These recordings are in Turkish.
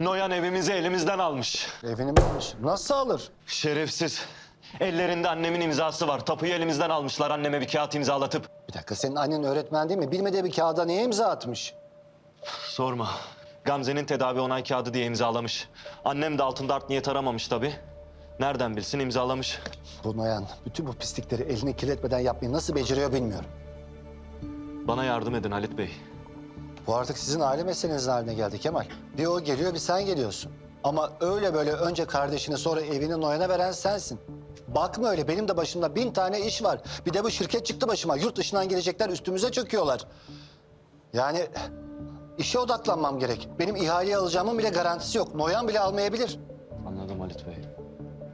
Noyan evimizi elimizden almış. Evini mi almış? Nasıl alır? Şerefsiz. Ellerinde annemin imzası var. Tapuyu elimizden almışlar anneme bir kağıt imzalatıp. Bir dakika senin annen öğretmen değil mi? Bilmediği bir kağıda niye imza atmış? Sorma. Gamze'nin tedavi onay kağıdı diye imzalamış. Annem de altında art niyet aramamış tabii. Nereden bilsin imzalamış. Bu Noyan bütün bu pislikleri elini kirletmeden yapmayı nasıl beceriyor bilmiyorum. Bana yardım edin Halit Bey. Bu artık sizin aile meseleniz haline geldi Kemal. Bir o geliyor bir sen geliyorsun. Ama öyle böyle önce kardeşini sonra evini Noyan'a veren sensin. Bakma öyle benim de başımda bin tane iş var. Bir de bu şirket çıktı başıma. Yurt dışından gelecekler üstümüze çöküyorlar. Yani işe odaklanmam gerek. Benim ihaleyi alacağımın bile garantisi yok. Noyan bile almayabilir. Anladım Halit Bey.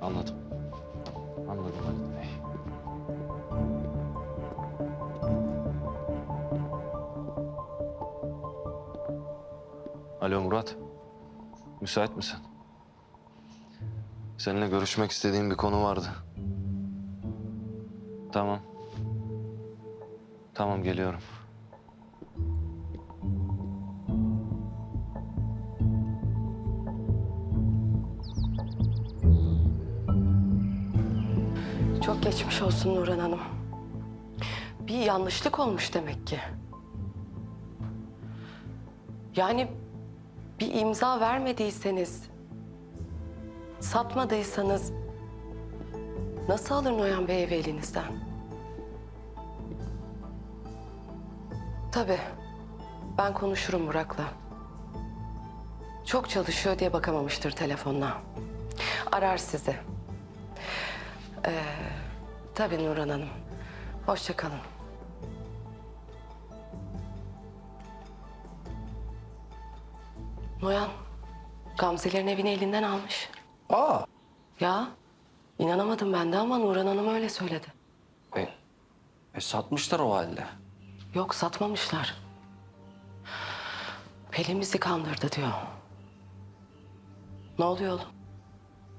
Anladım Alo Murat. Müsait misin? Seninle görüşmek istediğim bir konu vardı. Tamam. Tamam geliyorum. Çok geçmiş olsun Nurhan Hanım. Bir yanlışlık olmuş demek ki. Yani bir imza vermediyseniz, satmadıysanız nasıl alır Noyan Bey evi elinizden? Tabii. Ben konuşurum Burak'la. Çok çalışıyor diye bakamamıştır telefonuna. Arar sizi. Tabii Nurhan Hanım. Hoşça kalın. Noyan, Gamzelerin evini elinden almış. Aa. Ya, inanamadım ben de ama Nurhan Hanım öyle söyledi. E, e satmışlar o halde. Yok, satmamışlar. Pelin bizi kandırdı diyor. Ne oluyor oğlum?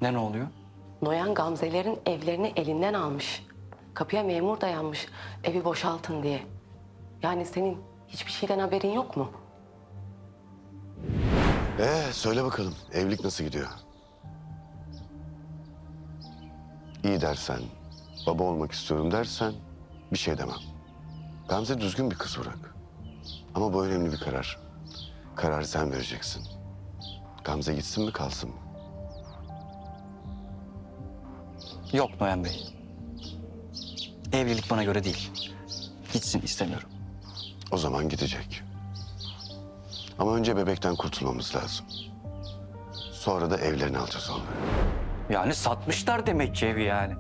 Ne ne oluyor? Noyan Gamzelerin evlerini elinden almış. Kapıya memur dayanmış evi boşaltın diye. Yani senin hiçbir şeyden haberin yok mu? Ee, söyle bakalım evlilik nasıl gidiyor? İyi dersen, baba olmak istiyorum dersen bir şey demem. Gamze düzgün bir kız bırak. Ama bu önemli bir karar. Kararı sen vereceksin. Gamze gitsin mi kalsın mı? Yok Noyan Bey. Evlilik bana göre değil. Gitsin istemiyorum. O zaman gidecek. Ama önce bebekten kurtulmamız lazım. Sonra da evlerini alacağız onları. Yani satmışlar demek ki evi yani.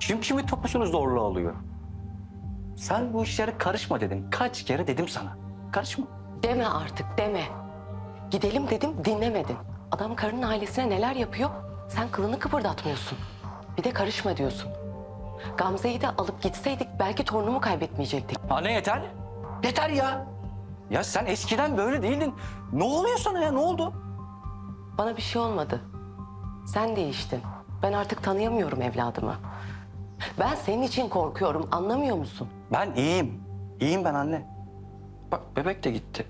Kim kimi tapusunu zorla alıyor. Sen bu işlere karışma dedim. Kaç kere dedim sana. Karışma. Deme artık deme. Gidelim dedim dinlemedin. Adam karının ailesine neler yapıyor sen kılını kıpırdatmıyorsun. Bir de karışma diyorsun. Gamze'yi de alıp gitseydik belki torunumu kaybetmeyecektik. Anne yeter. Yeter ya. Ya sen eskiden böyle değildin. Ne oluyor sana ya? Ne oldu? Bana bir şey olmadı. Sen değiştin. Ben artık tanıyamıyorum evladımı. Ben senin için korkuyorum anlamıyor musun? Ben iyiyim. İyiyim ben anne. Bak bebek de gitti.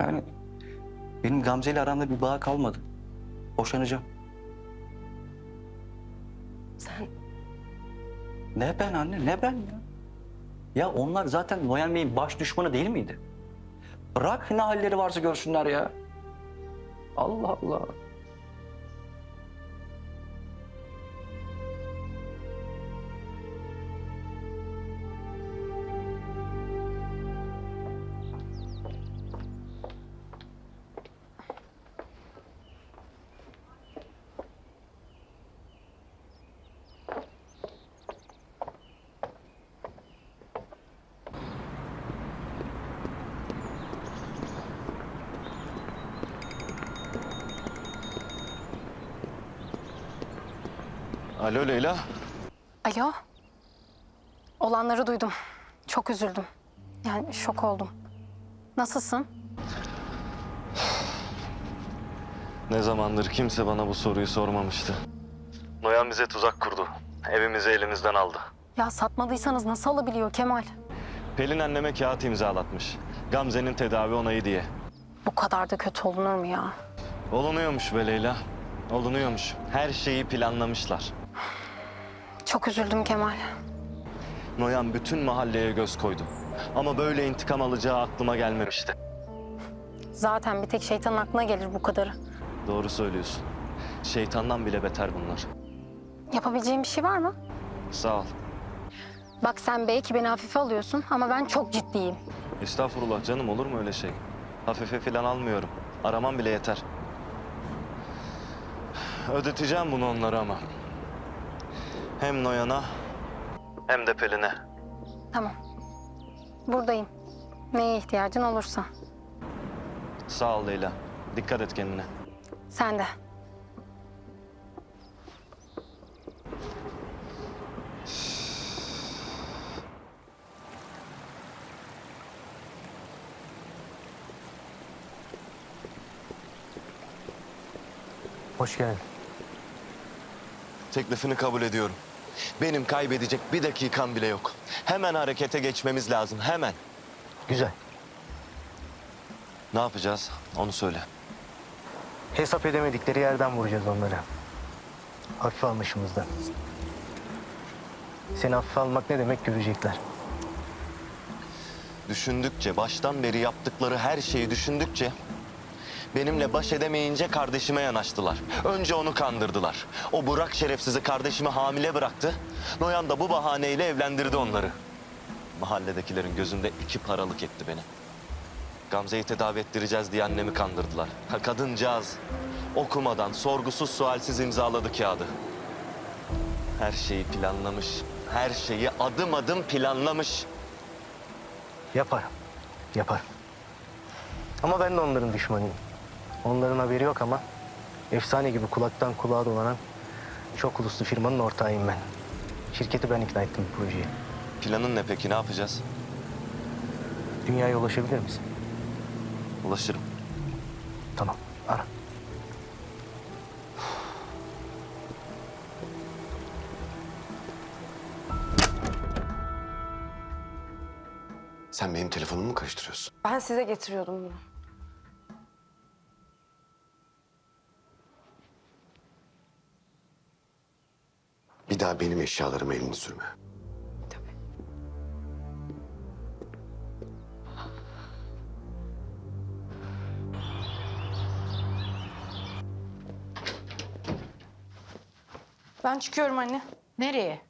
Yani benim Gamze ile aramda bir bağ kalmadı. Boşanacağım. Sen Ne ben anne ne ben ya? Ya onlar zaten Noyan Bey'in baş düşmanı değil miydi? Bırak ne halleri varsa görsünler ya. Allah Allah. Alo Leyla. Alo. Olanları duydum. Çok üzüldüm. Yani şok oldum. Nasılsın? Ne zamandır kimse bana bu soruyu sormamıştı. Noyan bize tuzak kurdu. Evimizi elimizden aldı. Ya satmadıysanız nasıl alabiliyor Kemal? Pelin anneme kağıt imzalatmış. Gamze'nin tedavi onayı diye. Bu kadar da kötü olunur mu ya? Olunuyormuş be Leyla. Olunuyormuş. Her şeyi planlamışlar. Çok üzüldüm Kemal. Noyan bütün mahalleye göz koydu. Ama böyle intikam alacağı aklıma gelmemişti. Zaten bir tek şeytanın aklına gelir bu kadarı. Doğru söylüyorsun. Şeytandan bile beter bunlar. Yapabileceğim bir şey var mı? Sağ ol. Bak sen belki beni hafife alıyorsun ama ben çok ciddiyim. Estağfurullah canım olur mu öyle şey? Hafife falan almıyorum. Aramam bile yeter. Ödeteceğim bunu onlara ama. Hem Noyan'a hem de Pelin'e. Tamam. Buradayım. Neye ihtiyacın olursa. Sağ ol Leyla. Dikkat et kendine. Sen de. Hoş geldin. Teklifini kabul ediyorum. Benim kaybedecek bir dakikam bile yok. Hemen harekete geçmemiz lazım. Hemen. Güzel. Ne yapacağız? Onu söyle. Hesap edemedikleri yerden vuracağız onları. Hafife almışımızdan. Seni hafife almak ne demek görecekler. Düşündükçe, baştan beri yaptıkları her şeyi düşündükçe... ...benimle baş edemeyince kardeşime yanaştılar. Önce onu kandırdılar. O Burak şerefsizi kardeşimi hamile bıraktı. Noyan da bu bahaneyle evlendirdi onları. Mahalledekilerin gözünde iki paralık etti beni. Gamze'yi tedavi ettireceğiz diye annemi kandırdılar. Ha, kadıncağız okumadan, sorgusuz sualsiz imzaladı kağıdı. Her şeyi planlamış. Her şeyi adım adım planlamış. Yaparım. Yaparım. Ama ben de onların düşmanıyım. Onların haberi yok ama efsane gibi kulaktan kulağa dolanan çok uluslu firmanın ortağıyım ben. Şirketi ben ikna ettim bu projeye. Planın ne peki? Ne yapacağız? Dünyaya ulaşabilir misin? Ulaşırım. Tamam. Ara. Sen benim telefonumu mu karıştırıyorsun? Ben size getiriyordum bunu. Bir daha benim eşyalarıma elini sürme. Ben çıkıyorum anne. Nereye?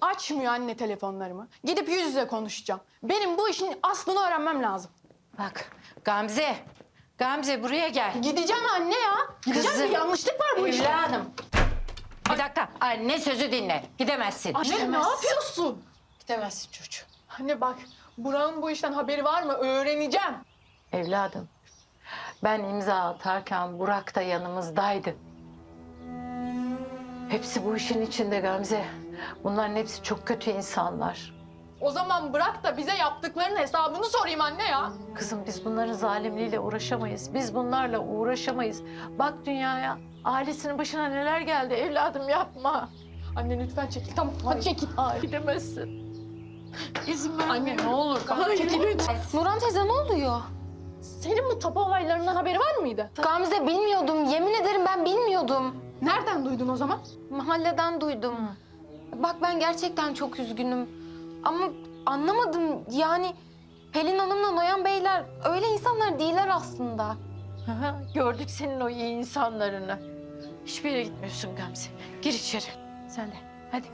Açmıyor anne telefonlarımı. Gidip yüz yüze konuşacağım. Benim bu işin aslını öğrenmem lazım. Bak Gamze. Gamze buraya gel. Gideceğim anne ya. Gideceğim Kızım, bir yanlışlık var bu işte. Evladım. Bir dakika. Anne sözü dinle. Gidemezsin. Anne ne yapıyorsun? Gidemezsin çocuğum. Anne bak Burak'ın bu işten haberi var mı? Öğreneceğim. Evladım. Ben imza atarken Burak da yanımızdaydı. Hepsi bu işin içinde Gamze. Bunların hepsi çok kötü insanlar. O zaman bırak da bize yaptıklarının hesabını sorayım anne ya. Kızım biz bunların zalimliğiyle uğraşamayız. Biz bunlarla uğraşamayız. Bak dünyaya ailesinin başına neler geldi. Evladım yapma. Anne lütfen çekil. Tamam hadi çekil. Gidemezsin. İzin ver. Anne ne olur. Çekil lütfen. Nurhan teyze ne oluyor? Senin bu tapu olaylarından haberi var mıydı? Gamze bilmiyordum. Yemin ederim ben bilmiyordum. Nereden duydun o zaman? Mahalleden duydum. Bak ben gerçekten çok üzgünüm. Ama anlamadım yani Pelin Hanım'la Noyan Beyler öyle insanlar değiller aslında. Aha, gördük senin o iyi insanlarını. Hiçbir yere gitmiyorsun Gamze. Gir içeri. Sen de. Hadi.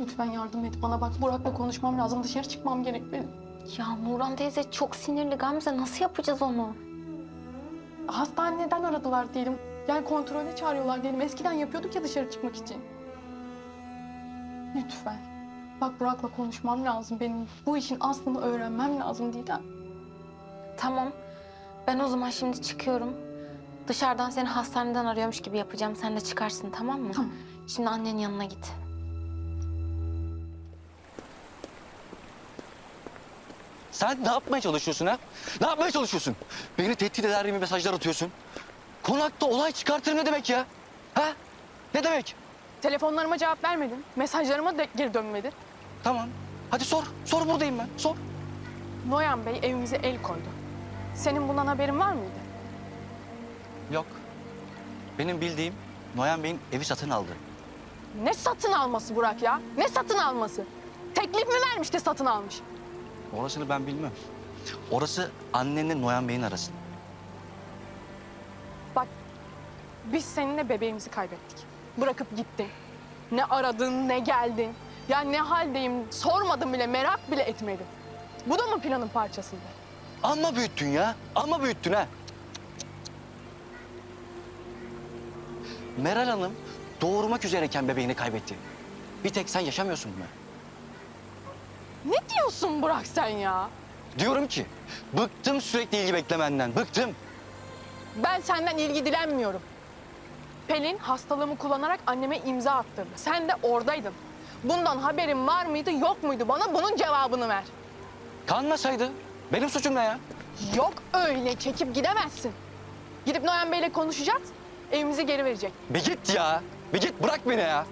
Lütfen yardım et bana bak. Burak'la konuşmam lazım. Dışarı çıkmam gerek benim. Ya Nurhan teyze çok sinirli Gamze nasıl yapacağız onu? Hastaneden aradılar diyelim. Yani kontrole çağırıyorlar diyelim. Eskiden yapıyorduk ya dışarı çıkmak için. Lütfen. Bak Burak'la konuşmam lazım benim. Bu işin aslını öğrenmem lazım Didem. Tamam. Ben o zaman şimdi çıkıyorum. Dışarıdan seni hastaneden arıyormuş gibi yapacağım. Sen de çıkarsın tamam mı? Tamam. Şimdi annenin yanına git. Sen ne yapmaya çalışıyorsun ha? Ne yapmaya çalışıyorsun? Beni tehdit eder gibi mesajlar atıyorsun. Konakta olay çıkartır ne demek ya? Ha? Ne demek? Telefonlarıma cevap vermedin. Mesajlarıma da geri dönmedin. Tamam. Hadi sor. Sor buradayım ben. Sor. Noyan Bey evimize el koydu. Senin bundan haberin var mıydı? Yok. Benim bildiğim Noyan Bey'in evi satın aldı. Ne satın alması Burak ya? Ne satın alması? Teklif mi vermiş de satın almış? Orasını ben bilmem. Orası annenle Noyan Bey'in arası. Bak biz seninle bebeğimizi kaybettik. Bırakıp gittin. Ne aradın ne geldin. Ya ne haldeyim sormadın bile merak bile etmedin. Bu da mı planın parçasıydı? Amma büyüttün ya. Amma büyüttün ha. Meral Hanım doğurmak üzereyken bebeğini kaybetti. Bir tek sen yaşamıyorsun bunu. Ne diyorsun Burak sen ya? Diyorum ki bıktım sürekli ilgi beklemenden. Bıktım. Ben senden ilgi dilenmiyorum. Pelin hastalığımı kullanarak anneme imza attırdı. Sen de oradaydın. Bundan haberin var mıydı yok muydu? Bana bunun cevabını ver. Kanmasaydı benim suçum ne ya? Yok öyle çekip gidemezsin. Gidip Noyan Bey'le konuşacağız. Evimizi geri verecek. Bir git ya. Bir git bırak beni ya.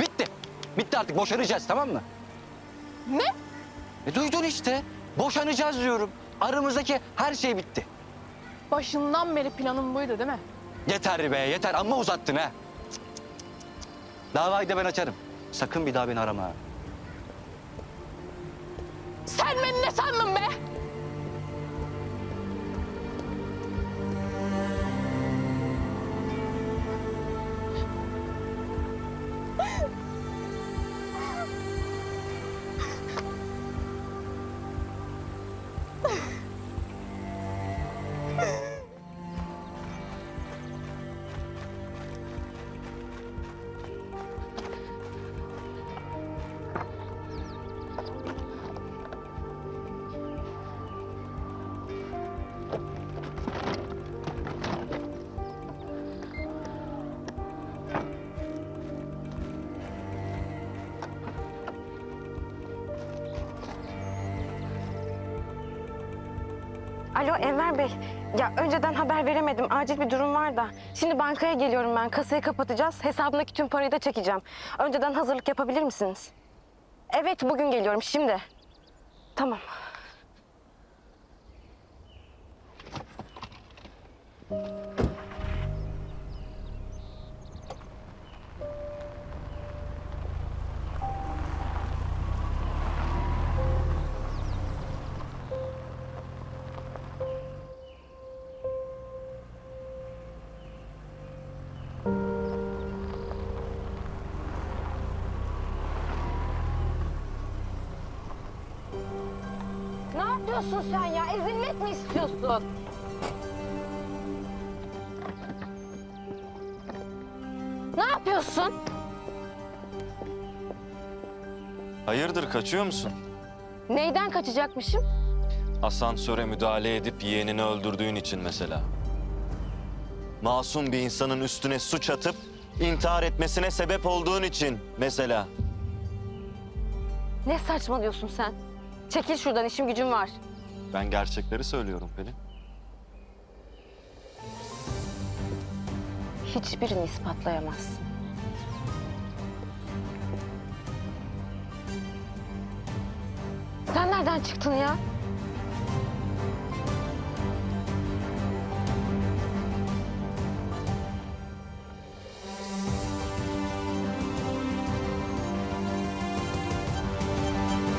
Bitti. Bitti artık boşanacağız tamam mı? Ne? E duydun işte. Boşanacağız diyorum. Aramızdaki her şey bitti. Başından beri planın buydu değil mi? Yeter be yeter amma uzattın ha. Cık, cık, cık, cık. Davayı da ben açarım. Sakın bir daha beni arama. Sen beni ne sandın be? Alo Enver Bey. Ya önceden haber veremedim. Acil bir durum var da. Şimdi bankaya geliyorum ben. Kasayı kapatacağız. Hesabımdaki tüm parayı da çekeceğim. Önceden hazırlık yapabilir misiniz? Evet bugün geliyorum şimdi. Tamam. Ne yapıyorsun sen ya? Ezilmek mi istiyorsun? Ne yapıyorsun? Hayırdır kaçıyor musun? Neyden kaçacakmışım? Asansöre müdahale edip yeğenini öldürdüğün için mesela. Masum bir insanın üstüne suç atıp intihar etmesine sebep olduğun için mesela. Ne saçmalıyorsun sen? Çekil şuradan işim gücüm var. Ben gerçekleri söylüyorum Pelin. Hiçbirini ispatlayamazsın. Sen nereden çıktın ya?